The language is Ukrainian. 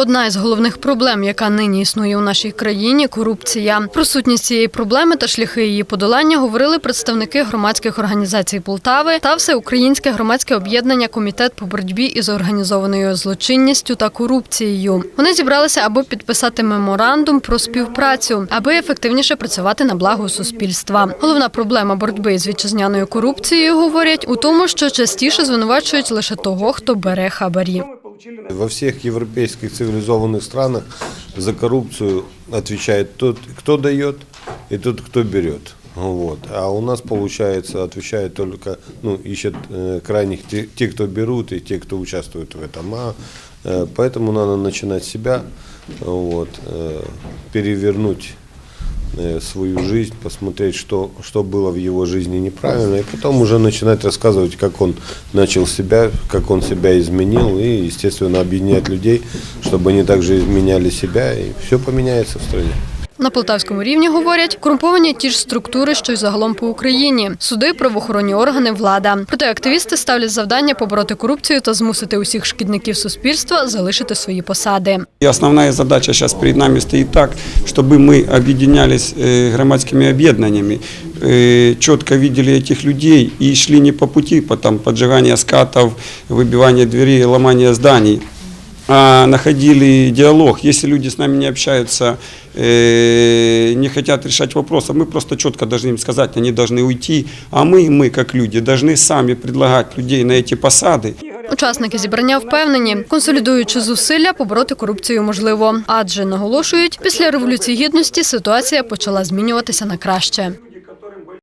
Одна із головних проблем, яка нині існує у нашій країні корупція. Про сутність цієї проблеми та шляхи її подолання говорили представники громадських організацій Полтави та Всеукраїнське громадське об'єднання Комітет по боротьбі із організованою злочинністю та корупцією. Вони зібралися, аби підписати меморандум про співпрацю, аби ефективніше працювати на благо суспільства. Головна проблема боротьби з вітчизняною корупцією говорять у тому, що частіше звинувачують лише того, хто бере хабарі. Во всех европейских цивилизованных странах за коррупцию отвечает тот, кто дает, и тот, кто берет. Вот. А у нас, получается, отвечают только, ну, ищут э, крайних те, те, кто берут, и те, кто участвует в этом. А, э, поэтому надо начинать с себя, вот, э, перевернуть э, свою жизнь, посмотреть, что, что было в его жизни неправильно, и потом уже начинать рассказывать, как он начал себя, как он себя изменил, и, естественно, объединять людей, чтобы они также изменяли себя, и все поменяется в стране. На полтавському рівні говорять, корумповані ті ж структури, що й загалом по Україні: суди, правоохоронні органи, влада. Проте активісти ставлять завдання побороти корупцію та змусити усіх шкідників суспільства залишити свої посади. И основная задача сейчас перед нами стоит так, чтобы мы объединялись э, громадскими объединениями, э, четко видели этих людей и шли не по пути, по там, поджигания скатов, выбивания дверей, ломания зданий, а находили диалог. Если люди с нами не общаются, э, не хотят решать вопросы, мы просто четко должны им сказать, они должны уйти, а мы, мы как люди, должны сами предлагать людей на эти посады. Учасники зібрання впевнені, консолідуючи зусилля, побороти корупцію можливо, адже наголошують, після революції гідності ситуація почала змінюватися на краще.